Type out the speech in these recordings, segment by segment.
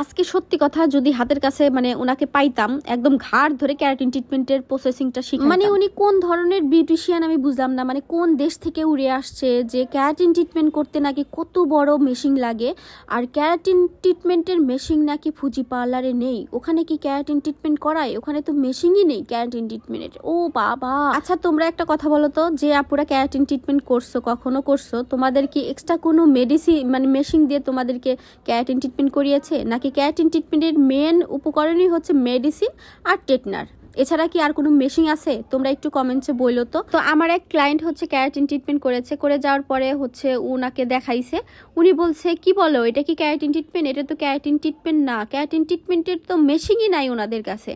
আজকে সত্যি কথা যদি হাতের কাছে মানে ওনাকে পাইতাম একদম ঘাড় ধরে ক্যারাটিন ট্রিটমেন্টের প্রসেসিংটা শিখ মানে উনি কোন ধরনের বিউটিশিয়ান আমি বুঝলাম না মানে কোন দেশ থেকে উড়ে আসছে যে ক্যারাটিন ট্রিটমেন্ট করতে নাকি কত বড় মেশিন লাগে আর ক্যারাটিন ট্রিটমেন্টের মেশিন নাকি ফুজি পার্লারে নেই ওখানে কি ক্যারাটিন ট্রিটমেন্ট করায়? ওখানে তো মেশিনই নেই ক্যারাটিন ট্রিটমেন্টের। ও বাবা! আচ্ছা তোমরা একটা কথা বলো তো যে আপুরা ক্যারাটিন ট্রিটমেন্ট করছ কখনো করছ তোমাদের কি এক্সট্রা কোনো মেডিসিন মানে মেশিন দিয়ে তোমাদেরকে ক্যারাটিন ট্রিটমেন্ট করিয়েছে? নাকি ক্যারাটিন ট্রিটমেন্টের মেন উপকরণই হচ্ছে মেডিসিন আর টেটনার। এছাড়া কি আর কোনো মেশিন আছে? তোমরা একটু কমেন্টসে বইলো তো। তো আমার এক ক্লায়েন্ট হচ্ছে ক্যারাটিন ট্রিটমেন্ট করেছে, করে যাওয়ার পরে হচ্ছে উনাকে দেখাইছে। উনি বলছে, কি বলো, এটা কি ক্যারাটিন ট্রিটমেন্ট? এটা তো ক্যারাটিন ট্রিটমেন্ট না। ক্যারাটিন ট্রিটমেন্টের তো মেশিনই নাই ওনাদের কাছে।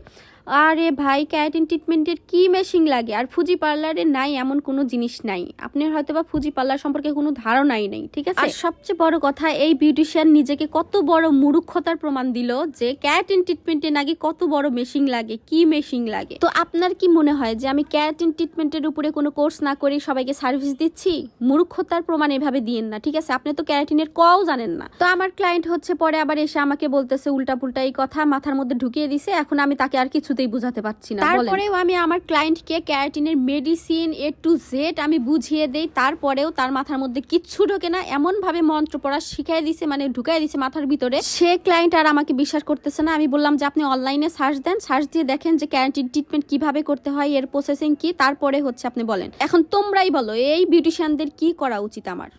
আরে ভাই ক্যারাটিন ট্রিটমেন্টের কি মেশিন লাগে? আর ফুজি পার্লারে নাই, এমন কোনো জিনিস নাই। আপনার হয়তো বা ফুজি পার্লার সম্পর্কে কোনো ধারণাই নেই, ঠিক আছে? আর সবচেয়ে বড় কথা, এই বিউটিশিয়ান নিজেকে কত বড় মূর্খতার প্রমাণ দিল যে ক্যারাটিন ট্রিটমেন্টে নাকি কত বড় মেশিন লাগে, কি মেশিন লাগে। তো আপনার কি মনে হয় যে আমি ক্যারাটিন ট্রিটমেন্টের উপরে কোনো কোর্স না করে সবাইকে সার্ভিস দিচ্ছি? মূর্খতার প্রমাণ এভাবে দিয়েন না, ঠিক আছে? আপনি তো ক্যারাটিনের কও জানেন না। তো আমার ক্লায়েন্ট হচ্ছে, পরে আবার এসে আমাকে বলতেছে উল্টা পুল্টা এই কথা, মাথার মধ্যে ঢুকিয়ে দিছে, এখন আমি তাকে আর কিছুতেই বুঝাতে পারছি না তারপরেও আমি আমার ক্লায়েন্টকে ক্যারাটিনের মেডিসিন এ টু জেড আমি বুঝিয়ে দেই, তারপরেও তার মাথার মধ্যে কিচ্ছু ঢোকে না এমন ভাবে মন্ত্র পড়া শিখাই দিছে মানে ঢুকাই দিছে মাথার ভিতরে। সে ক্লায়েন্ট আর আমাকে বিশ্বাস করতেছে না, আমি বললাম যে আপনি অনলাইনে সার্চ দেন সার্চ দিয়ে দেখেন যে ক্যারাটিন ট্রিটমেন্ট কীভাবে করতে হয়, এর প্রসেসিং কি, তারপরে হচ্ছে আপনি বলেন। এখন তোমরাই বলো, এই বিউটিশিয়ানদের কি করা উচিত আমার?